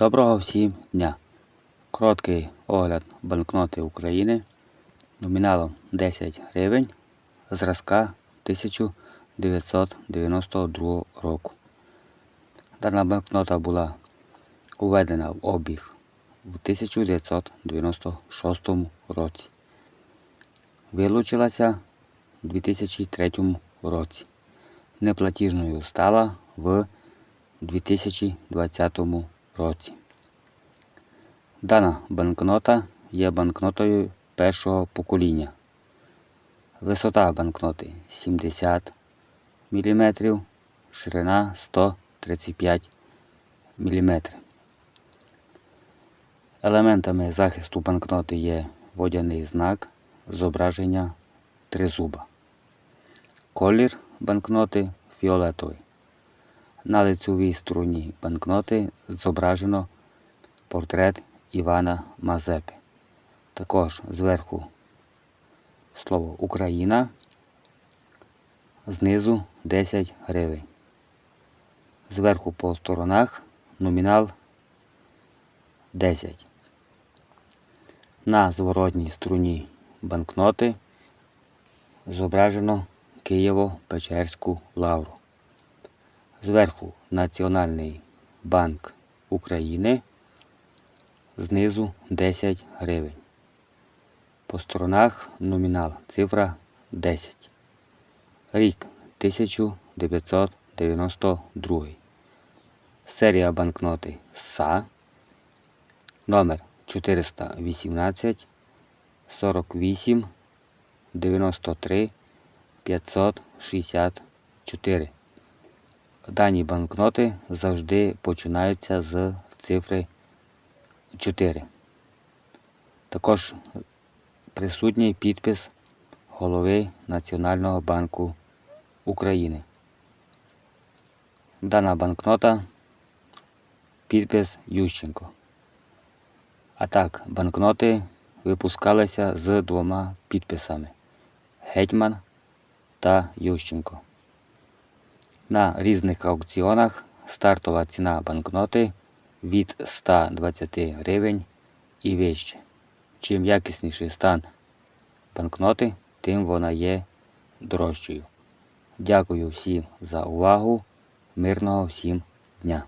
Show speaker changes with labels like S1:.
S1: Доброго всім дня! Короткий огляд банкноти України номіналом 10 гривень зразка 1992 року. Дана банкнота була уведена в обіг в 1996 році. Вилучилася у 2003 році. Неплатіжною стала в 2020 році. Дана банкнота є банкнотою першого покоління. Висота банкноти 70 мм, ширина 135 мм. Елементами захисту банкноти є водяний знак зображення тризуба. Колір банкноти фіолетовий. На лицевій стороні банкноти зображено портрет Івана Мазепи. Також зверху слово Україна, знизу 10 гривень. Зверху по сторонах номінал 10. На зворотній струні банкноти зображено Києво-Печерську лавру. Зверху Національний банк України, знизу 10 гривень. По сторонах номінал цифра 10. Рік 1992. Серія банкноти СА. Номер 418 48 93 564. Дані банкноти завжди починаються з цифри 4. Також присутній підпис голови Національного банку України. Дана банкнота підпис Ющенко. А так, банкноти випускалися з двома підписами Гетьман та Ющенко. На різних аукціонах стартова ціна банкноти від 120 гривень і вище. Чим якісніший стан банкноти, тим вона є дорожчою. Дякую всім за увагу. Мирного всім дня!